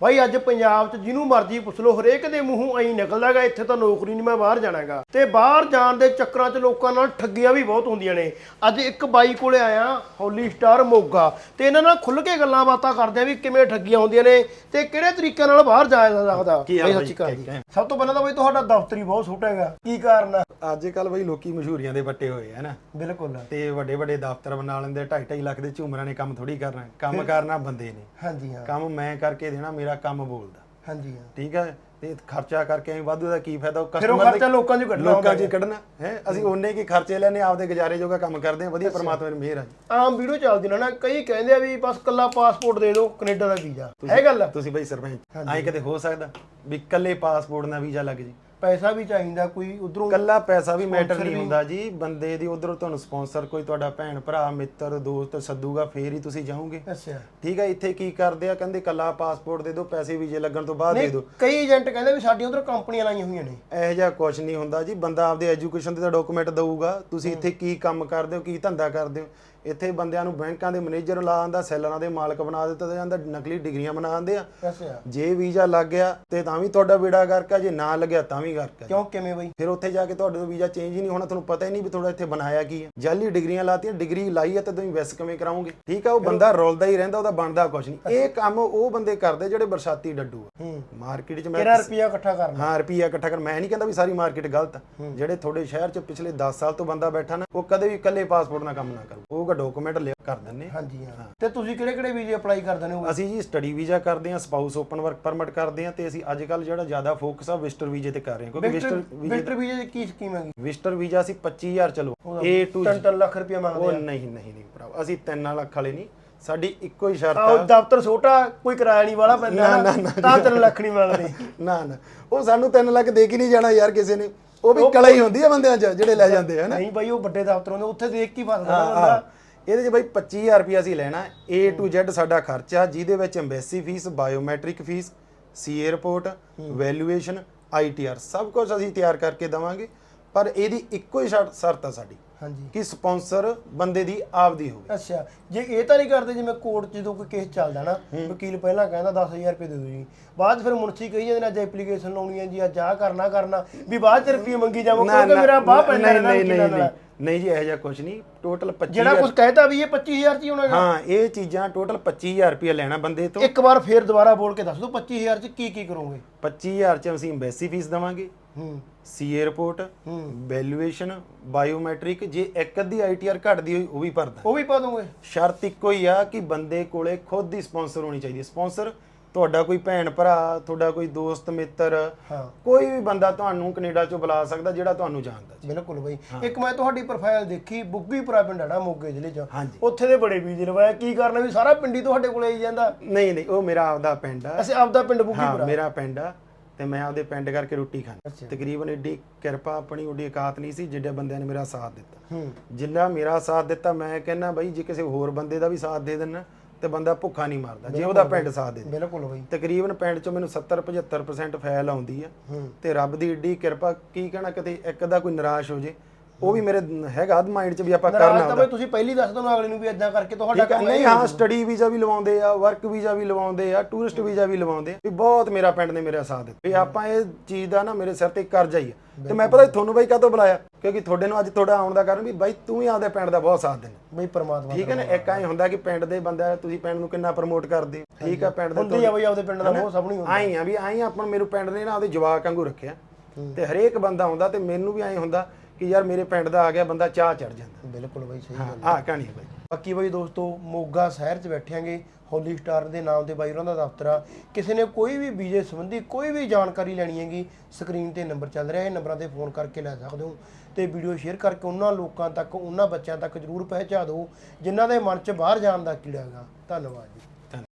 ਬਾਈ ਅੱਜ ਪੰਜਾਬ 'ਚ ਜਿਹਨੂੰ ਮਰਜ਼ੀ ਪੁੱਛ ਲਓ ਹਰੇਕ ਦੇ ਮੂੰਹੋਂ ਐਂ ਨਿਕਲਦਾਗਾ ਇੱਥੇ ਤਾਂ ਨੌਕਰੀ ਨਹੀਂ ਮੈਂ ਬਾਹਰ ਜਾਣਾਗਾ ਤੇ ਬਾਹਰ ਜਾਣ ਦੇ ਚੱਕਰਾਂ 'ਚ ਲੋਕਾਂ ਨਾਲ ਠੱਗੀਆਂ ਵੀ ਬਹੁਤ ਹੁੰਦੀਆਂ ਨੇ। ਅੱਜ ਇੱਕ ਬਾਈ ਕੋਲੇ ਆਇਆ ਹੋਲੀ ਸਟਾਰ ਮੋਗਾ। ਤੇ ਇਹਨਾਂ ਨਾਲ ਖੁੱਲ ਕੇ ਗੱਲਾਂ ਬਾਤਾਂ ਕਰਦੇ ਆ ਵੀ ਕਿਵੇਂ ਠੱਗੀਆਂ ਹੁੰਦੀਆਂ ਨੇ ਤੇ ਕਿਹੜੇ ਤਰੀਕੇ ਨਾਲ ਬਾਹਰ ਜਾਇਆ ਜਾ ਸਕਦਾ। ਕੀ ਹਾਲ ਬਾਈ ਸਤਿ ਸ਼੍ਰੀ ਅਕਾਲ ਬਾਈ? ਜੀ। ਸਭ ਤੋਂ ਪਹਿਲਾਂ ਤਾਂ ਬਾਈ ਤੁਹਾਡਾ ਦਫ਼ਤਰ ਹੀ ਬਹੁਤ ਛੋਟਾ ਹੈਗਾ। ਕੀ ਕਾਰਨ ਆ? ਅੱਜ ਕੱਲ ਬਈ ਲੋਕੀ ਮਸ਼ਹੂਰੀਆਂ ਦੇ ਵੱਟੇ ਹੋਏ ਆ ਨਾ। ਬਿਲਕੁਲ। ਤੇ ਵੱਡੇ ਵੱਡੇ ਦਫ਼ਤਰ ਬਣਾ ਲੈਂਦੇ 2.5 ਲੱਖ ਦੇ ਝੂਮਰਾਂ ਨੇ ਕੰਮ ਥੋੜੀ ਕਰਨਾ। ਕੰਮ ਕਰਨਾ ਬੰਦੇ ਨੇ। ਹਾਂਜੀ ਹਾਂ। ਕੰਮ ਮੈਂ ਕਰਕੇ ਦੇਣਾ ਮੇਰਾ ਕੰਮ ਬੋਲਦਾ। ਹਾਂਜੀ ਹਾਂ। ਠੀਕ ਹੈ ਤੇ ਖਰਚਾ ਕਰਕੇ ਐਂ ਵਾਧੂ ਦਾ ਕੀ ਫਾਇਦਾ? ਉਹ ਫਿਰ ਉਹ ਖਰਚਾ ਲੋਕਾਂ 'ਚੋਂ ਕੱਢਣਾ ਲੋਕਾਂ 'ਚ ਕੱਢਣਾ। ਹੈ? ਅਸੀਂ ਉਹਨੇ ਕੀ ਖਰਚੇ ਲੈਣੇ ਆਪਦੇ ਗੁਜ਼ਾਰੇ ਜੋਗਾ ਕੰਮ ਕਰਦੇ ਆ ਵਧੀਆ ਪਰਮਾਤਮਾ ਦੀ ਮਿਹਰ ਆ ਆਮ ਵੀਡੀਓ ਚੱਲਦੀ ਨਾ ਨਾ ਕਈ ਕਹਿੰਦੇ ਆ ਵੀ ਬਸ ਕੱਲਾ ਪਾਸਪੋਰਟ ਦੇ ਦਿਓ ਕੈਨੇਡਾ ਦਾ ਵੀਜ਼ਾ। ਹੈ ਗੱਲ? ਤੁਸੀਂ ਬਈ ਸਰਪੰਚ ਐਂ ਕਦੇ ਹੋ ਸਕਦਾ ਵੀ ਇਕੱਲੇ ਪਾਸਪੋਰਟ ਨਾਲ ਵੀਜ਼ਾ ਲੱਗ ਜੀ? ਪੈਸਾ ਵੀ ਚਾਹੀਦਾ ਕੋਈ ਉਧਰੋਂ ਕੱਲਾ ਪੈਸਾ ਵੀ ਮੈਟਰ ਨਹੀਂ ਹੁੰਦਾ ਜੀ। ਬੰਦੇ ਦੀ ਉਧਰੋਂ ਤੁਹਾਨੂੰ ਸਪਾਂਸਰ ਕੋਈ ਤੁਹਾਡਾ ਭੈਣ ਭਰਾ ਮਿੱਤਰ ਦੋਸਤ ਸੱਦੂਗਾ ਫੇਰ ਹੀ ਤੁਸੀਂ ਜਾਓਗੇ। ਅੱਛਾ। ਠੀਕ ਹੈ ਇੱਥੇ ਕੀ ਕਰਦੇ ਆ? ਕਹਿੰਦੇ ਕੱਲਾ ਪਾਸਪੋਰਟ ਦੇ ਦਿਓ ਪੈਸੇ ਵੀਜ਼ੇ ਲੱਗਣ ਤੋਂ ਬਾਅਦ ਦੇ ਦਿਓ। ਕਈ ਏਜੰਟ ਕਹਿੰਦੇ ਵੀ ਸਾਡੀਆਂ ਉਧਰ ਕੰਪਨੀਆਂ ਲਾਈਆਂ ਹੋਈਆਂ ਨੇ। ਇਹੋ ਜਿਹਾ ਕੁਝ ਨਹੀਂ ਹੁੰਦਾ ਜੀ। ਬੰਦਾ ਆਪਦੇ ਐਜੂਕੇਸ਼ਨ ਦੇ ਤਾਂ ਡਾਕੂਮੈਂਟ ਦਊਗਾ। ਤੁਸੀਂ ਇੱਥੇ ਕੀ ਕੰਮ ਕਰਦੇ ਹੋ ਕੀ ਧੰਦਾ ਕਰਦੇ ਹੋ? ਇੱਥੇ ਬੰਦਿਆਂ ਨੂੰ ਬੈਂਕਾਂ ਦੇ ਮੈਨੇਜਰ ਲਾ ਆਂਦਾ ਸੈਲਰਾਂ ਦੇ ਮਾਲਕ ਬਣਾ ਦਿੱਤਾ ਜਾਂਦਾ ਨਕਲੀ ਡਿਗਰੀਆਂ ਬਣਾ ਆਂਦੇ ਆ। ਅੱਛਾ। ਜੇ ਵੀਜ਼ਾ ਲੱਗ ਗਿਆ ਤੇ ਤਾਂ ਵੀ ਤੁਹਾਡਾ ਬੇੜਾ ਗਰਕ ਆ ਜੇ ਨਾ ਲੱਗਿਆ ਤਾਂ ਵੀ ਗਰਕ ਆ। ਕਿਉਂ? ਕਿਵੇਂ ਬਈ? ਫਿਰ ਉੱਥੇ ਜਾ ਕੇ ਤੁਹਾਡੇ ਤੋਂ ਵੀਜ਼ਾ ਚੇਂਜ ਹੀ ਨਹੀਂ ਹੋਣਾ ਤੁਹਾਨੂੰ ਪਤਾ ਹੀ ਨਹੀਂ ਵੀ ਤੁਹਾਡਾ ਇੱਥੇ ਬਣਾਇਆ ਕੀ ਹੈ ਜਾਲੀ ਡਿਗਰੀਆਂ ਲਾਤੀਆਂ ਡਿਗਰੀ ਲਾਈ ਹੈ ਤੇ ਤੁਸੀਂ ਵੈਸ ਕਿਵੇਂ ਕਰਾਉਂਗੇ ਠੀਕ ਆ ਉਹ ਬੰਦਾ ਰੋਲਦਾ ਹੀ ਰਹਿੰਦਾ ਉਹਦਾ ਬਣਦਾ ਕੁਝ ਨਹੀਂ। ਇਹ ਕੰਮ ਉਹ ਬੰਦੇ ਕਰਦੇ ਜਿਹੜੇ ਬਰਸਾਤੀ ਡੱਡੂ ਆ। ਮਾਰਕੀਟ 'ਚ ਮੈਂ ਕਿਹੜਾ ਰੁਪਿਆ ਇਕੱਠਾ ਕਰਨਾ? ਹਾਂ ਰੁਪਈਆ ਇਕੱਠਾ ਕਰ ਮੈਂ ਨਹੀਂ ਕਹਿੰਦਾ ਵੀ ਸਾਰੀ ਮਾਰਕੀਟ ਗਲਤ ਆ। ਜਿਹੜੇ ਤੁਹਾਡੇ ਸ਼ਹਿਰ 'ਚ ਪਿਛਲੇ 10 ਸਾਲ ਤੋਂ ਬੰਦਾ ਬੈਠਾ ਨਾ ਉਹ ਕਦੇ ਵੀ ਇਕੱਲੇ ਪਾਸਪੋਰਟ ਨਾਲ ਕੰਮ ਨਾ ਕਰੂ। ਉਹਗਾ ਡਾਕੂਮੈਂਟ ਲਿਆ ਕਰ ਦਿੰਨੇ ਹਾਂਜੀ ਹਾਂ। ਤੇ ਤੁਸੀਂ ਕਿਹੜੇ ਕਿਹੜੇ ਵੀਜ਼ੇ ਅਪਲਾਈ ਕਰਦੇ ਨੇ ਅਸੀਂ ਜੀ ਸਟੱਡੀ ਵੀਜ਼ਾ ਕਰਦੇ ਹਾਂ ਸਪਾਊਸ ਓਪਨ ਵਰਕ ਪਰਮਿਟ ਕਰਦੇ ਹਾਂ ਤੇ ਅਸੀਂ ਅੱਜ ਕੱਲ ਜਿਹੜਾ ਜ਼ਿਆਦਾ ਫੋਕਸ ਆ ਵਿਜ਼ਟਰ ਵੀਜ਼ੇ ਤੇ ਕਰ ਰਹੇ ਹਾਂ ਕਿਉਂਕਿ ਵਿਜ਼ਟਰ ਵਿਜ਼ਟਰ ਵੀਜ਼ੇ ਦੀ ਕੀ ਸਕੀਮ ਹੈਗੀ? ਵਿਜ਼ਟਰ ਵੀਜ਼ਾ ਅਸੀਂ 25000 ਚਲੋ A to ਤਿੰਨ ਤਿੰਨ ਲੱਖ ਰੁਪਿਆ ਮੰਗਦੇ ਉਹ ਨਹੀਂ ਨਹੀਂ ਨਹੀਂ ਭਰਾ ਅਸੀਂ 3 ਲੱਖ ਵਾਲੇ ਨਹੀਂ ਸਾਡੀ ਇੱਕੋ ਹੀ ਸ਼ਰਤ ਆ। ਦਫ਼ਤਰ ਛੋਟਾ ਕੋਈ ਕਿਰਾਇਆ ਨਹੀਂ ਵਾਲਾ ਪੈਂਦਾ ਤਾਂ 3 ਲੱਖ ਨਹੀਂ ਮਿਲਦੇ ਨਾ ਨਾ। ਉਹ ਸਾਨੂੰ 3 ਲੱਖ ਦੇ ਕੇ ਨਹੀਂ ਜਾਣਾ ਯਾਰ ਕਿਸੇ ਨੇ। ਉਹ ਵੀ ਕਲਾ ਹੀ ਹੁੰਦੀ ਆ ਬੰਦਿਆਂ 'ਚ ਜਿਹੜੇ ਲੈ ਜਾਂਦੇ ਆ ਨਾ? ਨਹੀਂ ਬਾਈ ਉਹ ਵੱਡੇ ਦਫ਼ਤਰ ਹੁੰਦੇ ਉੱਥੇ ਦੇਖ ਕੇ ਹੀ ਫਸਦਾ ਬੰਦਾ। ਇਹਦੇ 'ਚ ਬਾਈ 25000 ਰੁਪਏ ਅਸੀਂ ਲੈਣਾ। A to Z ਸਾਡਾ ਖਰਚਾ ਜਿਹਦੇ ਵਿੱਚ ਐਮਬੈਸੀ ਫੀਸ ਬਾਇਓਮੈਟ੍ਰਿਕ ਫੀਸ ਸੀ 에ਅਰਪੋਰਟ ਵੈਲਿਊਏਸ਼ਨ ਆਈਟੀਆਰ ਸਭ ਕੁਝ ਅਸੀਂ ਤਿਆਰ ਕਰਕੇ ਦਵਾਂਗੇ। ਪਰ ਇਹਦੀ ਇੱਕੋ ਹੀ ਸ਼ਰਤ ਸ਼ਰਤ ਆ ਸਾਡੀ। ਹਾਂਜੀ। ਕਿ ਸਪਾਂਸਰ ਬੰਦੇ ਦੀ ਆਪਦੀ ਹੋਵੇ। ਅੱਛਾ ਜੇ ਇਹ ਤਾਂ ਨਹੀਂ ਕਰਦੇ ਜਿਵੇਂ ਕੋਰਟ 'ਚ ਜਦੋਂ ਕੋਈ ਕੇਸ ਚੱਲਦਾ ਨਾ ਵਕੀਲ ਪਹਿਲਾਂ ਕਹਿੰਦਾ 10000 ਰੁਪਏ ਦੇ ਦਿਓ ਜੀ। ਬਾਅਦ ਫਿਰ ਮੁਨਸੀ ਕਹੀ ਜਾਂਦੇ ਨੇ ਅੱਜ ਐਪਲੀਕੇਸ਼ਨ ਲਾਉਣੀ ਹੈ ਜੀ ਅੱਜ ਆਹ ਕਰਨਾ ਕਰਨਾ। ਵੀ ਬਾਅਦ 'ਚ ਰੁਪਏ ਮੰਗੀ ਜਾਵੋ ਕਿਉਂਕਿ ਮੇਰਾ ਬਾਹ ਪੈਂਦਾ ਨਹੀਂ ਰਹਿੰਦਾ ਨਹੀਂ ਨਹੀਂ ਨਾਲ। ਨਹੀਂ ਜੀ ਇਹੋ ਜਿਹਾ ਕੁਝ ਨਹੀਂ। ਟੋਟਲ 25 ਜਿਹੜਾ ਕੁਝ ਕਹਿਤਾ ਵੀ ਇਹ 25000 'ਚ ਹੀ ਹੋਣਾ। ਹਾਂ ਇਹ ਚੀਜ਼ਾਂ ਟੋਟਲ 25000 ਰੁਪਏ ਲੈਣਾ ਬੰਦੇ ਤੋਂ। ਇੱਕ ਵਾਰ ਫੇਰ ਦੁਬਾਰਾ ਬੋਲ ਕੇ ਦੱਸ ਦਿਓ 25000 'ਚ ਕੀ ਕੀ ਕਰੋਗੇ? 25000 ਚ ਅਸੀਂ ਐਮਬੈਸੀ ਫੀਸ ਦਵਾਂਗੇ। ਹੂੰ। ਸੀ 에ਅਰਪੋਰਟ ਹੂੰ। ਵੈਲਿਊਏਸ਼ਨ ਬਾਇਓਮੈਟ੍ਰਿਕ ਜੇ ਇੱਕ ਅੱਧੀ ਆਈਟੀਆਰ ਘਟਦੀ ਹੋਈ ਉਹ ਵੀ ਭਰਦਾ। ਉਹ ਵੀ ਪਾ ਦੋਗੇ। ਸ਼ਰਤ ਇੱਕੋ ਹੀ ਆ ਕਿ ਬੰਦੇ ਕੋਲੇ ਖੁਦ ਦੀ ਸਪਾਂਸਰ ਹੋਣੀ ਚਾਹੀਦੀ ਹੈ। ਸਪਾਂਸਰ ਤੁਹਾਡਾ ਕੋਈ ਭੈਣ ਭਰਾ ਤੁਹਾਡਾ ਕੋਈ ਦੋਸਤ ਮਿੱਤਰ ਹਾਂ। ਕੋਈ ਵੀ ਬੰਦਾ ਤੁਹਾਨੂੰ ਕੈਨੇਡਾ ਚੋਂ ਬੁਲਾ ਸਕਦਾ ਜਿਹੜਾ ਤੁਹਾਨੂੰ ਜਾਣਦਾ ਜੀ। ਬਿਲਕੁਲ ਬਈ। ਇੱਕ ਮੈਂ ਤੁਹਾਡੀ ਪ੍ਰੋਫਾਈਲ ਦੇਖੀ ਬੁੱਗੀਪੁਰਾ ਪਿੰਡ ਆੜਾ ਮੋਗੇ ਜ਼ਿਲ੍ਹੇ 'ਚ। ਉੱਥੇ ਦੇ ਬੜੇ ਵੀਜ਼ੇ ਲਵਾਇਆ ਕੀ ਕਰਨਾ ਵੀ ਸਾਰਾ ਪਿੰਡੀ ਤੁਹਾਡੇ ਕੋਲੇ ਆਈ ਜਾਂਦਾ? ਨਹੀਂ ਨਹੀਂ ਉਹ ਮੇਰਾ ਆਪਦਾ ਪਿੰਡ ਆ। ਅਸੀਂ ਆਪਦਾ ਪਿੰਡ ਹਾਂ ਬੁੱਗੀਪੁਰਾ? ਮੇਰਾ ਪਿੰਡ ਆ। ਤੇ ਮੈਂ ਆਪਦੇ ਪਿੰਡ ਕਰਕੇ ਰੋਟੀ ਅੱਛਾ। ਤਕਰੀਬਨ ਏਡੀ ਕਿਰਪਾ ਆਪਣੀ ਓਡੀ ਔਕਾਤ ਨਹੀਂ ਸੀ ਜਿੱਡੇ ਬੰਦਿਆਂ ਨੇ ਮੇਰਾ ਸਾਥ ਦਿੱਤਾ। ਜਿੰਨਾ ਮੇਰਾ ਸਾਥ ਦਿੱਤਾ ਮੈਂ ਕਹਿੰਦਾ ਬਈ ਜੇ ਕਿਸੇ ਹੋਰ ਬੰਦੇ ਦਾ ਵੀ ਸਾਥ ਦੇ ਦੇਣਾ ਤੇ ਬੰਦਾ ਭੁੱਖਾ ਨਹੀਂ ਮਰਦਾ ਜੇ ਉਹਦਾ ਪਿੰਡ ਸਾਥ ਦੇ ਦੇ। ਬਿਲਕੁਲ ਬਈ। ਤਕਰੀਬਨ ਪਿੰਡ ਚੋਂ ਮੈਨੂੰ 70 75% ਫੈਲ ਆਉਂਦੀ ਆ ਤੇ ਰੱਬ ਦੀ ਏਡੀ ਕਿਰਪਾ ਕੀ ਕਹਿਣਾ ਕਿਤੇ ਇੱਕ ਦਾ ਕੋਈ ਨਿਰਾਸ਼ ਹੋ ਜੇ। ਉਹ ਵੀ ਮੇਰੇ ਹੈਗਾ ਮਾਈਂਡ 'ਚ ਵੀ ਆਪਾਂ ਕਰਨਾ ਤਾਂ ਬਈ ਤੁਸੀਂ ਪਹਿਲੀ ਦੱਸ ਦੋ ਅਗਲੇ ਨੂੰ ਵੀ ਇਦਾਂ ਕਰਕੇ ਤੁਹਾਡਾ ਕੰਮ ਨਹੀਂ ਹਾਂ ਸਟੱਡੀ ਵੀਜ਼ਾ ਵੀ ਲਵਾਉਂਦੇ ਆ ਵਰਕ ਵੀਜ਼ਾ ਵੀ ਲਵਾਉਂਦੇ ਆ ਟੂਰਿਸਟ ਵੀਜ਼ਾ ਵੀ ਲਵਾਉਂਦੇ ਆ। ਵੀ ਬਹੁਤ ਮੇਰਾ ਪਿੰਡ ਨੇ ਮੇਰਾ ਸਾਥ ਦਿੱਤਾ। ਵੀ ਆਪਾਂ ਇਹ ਚੀਜ਼ ਦਾ ਨਾ ਮੇਰੇ ਸਿਰ ਤੇ ਕਰਜ਼ਾ ਹੀ ਆ। ਤੇ ਮੈਂ ਪਤਾ ਤੁਹਾਨੂੰ ਬਾਈ ਕਾਹਤੋਂ ਬੁਲਾਇਆ? ਕਿਉਂਕਿ ਤੁਹਾਡੇ ਨੂੰ ਅੱਜ ਤੁਹਾਡਾ ਆਉਣ ਦਾ ਕਾਰਨ ਵੀ ਬਾਈ ਤੂੰ ਹੀ ਆਪਦੇ ਪਿੰਡ ਦਾ ਬਹੁਤ ਸਾਥ ਦਿੰਦਾ। ਬਈ ਪਰਮਾਤਮਾ ਠੀਕ ਹੈ ਨਾ? ਇੱਕ ਐਂ ਹੁੰਦਾ ਕਿ ਪਿੰਡ ਦੇ ਬੰਦਾ ਤੁਸੀਂ ਪਿੰਡ ਨੂੰ ਕਿੰਨਾ ਪ੍ਰਮੋਟ ਕਰਦੇ ਠੀਕ ਹੈ ਪਿੰਡ ਦੇ ਹੁੰਦੀ ਆ ਬਈ ਆਪਦੇ ਪਿੰਡ ਦਾ ਬਹੁਤ ਸਭ ਨੂੰ ਹੁੰਦਾ। ਆਈ ਆ ਵੀ ਆਈ ਆਪਾਂ ਨੂੰ ਮੇਰੇ ਪਿੰਡ ਨੇ ਨਾ ਆਪਦੇ ਜਵਾਕ ਵਾਂਗੂ ਰੱਖਿਆ। ਤੇ ਹਰੇਕ ਬੰਦਾ ਆਉਂਦਾ ਤੇ ਮੈਨੂੰ ਵੀ ਐਂ ਹੁੰਦਾ ਕਿ ਯਾਰ ਮੇਰੇ ਪਿੰਡ ਦਾ ਆ ਗਿਆ ਬੰਦਾ ਚਾਹ ਚੜ ਜਾਂਦਾ। ਬਿਲਕੁਲ ਬਈ ਸਹੀ ਹਾਂ ਆਹ ਕਹਾਣੀ ਹੈ ਬਾਈ। ਬਾਕੀ ਬਈ ਦੋਸਤੋ ਮੋਗਾ ਸ਼ਹਿਰ 'ਚ ਬੈਠਿਆਂਗੇ। ਹੋਲੀ ਸਟਾਰ ਦੇ ਨਾਮ ਤੇ ਬਾਈ ਉਹਨਾਂ ਦਾ ਦਫ਼ਤਰ ਆ। ਕਿਸੇ ਨੇ ਕੋਈ ਵੀ ਵੀਜ਼ੇ ਸੰਬੰਧੀ ਕੋਈ ਵੀ ਜਾਣਕਾਰੀ ਲੈਣੀ ਹੈਗੀ ਸਕਰੀਨ ਤੇ ਨੰਬਰ ਚੱਲ ਰਿਹਾ। ਹੈ ਨੰਬਰਾਂ ਤੇ ਫੋਨ ਕਰਕੇ ਲੈ ਸਕਦੇ ਹੋ। ਤੇ ਵੀਡੀਓ ਸ਼ੇਅਰ ਕਰਕੇ ਉਹਨਾਂ ਲੋਕਾਂ ਤੱਕ ਉਹਨਾਂ ਬੱਚਿਆਂ ਤੱਕ ਜਰੂਰ ਪਹੁੰਚਾ ਦਿਓ ਜਿਨ੍ਹਾਂ ਦੇ ਮਨ 'ਚ ਬਾਹਰ ਜਾਣ ਦਾ ਕੀੜਾ ਹੈਗਾ। ਧੰਨਵਾਦ ਜੀ।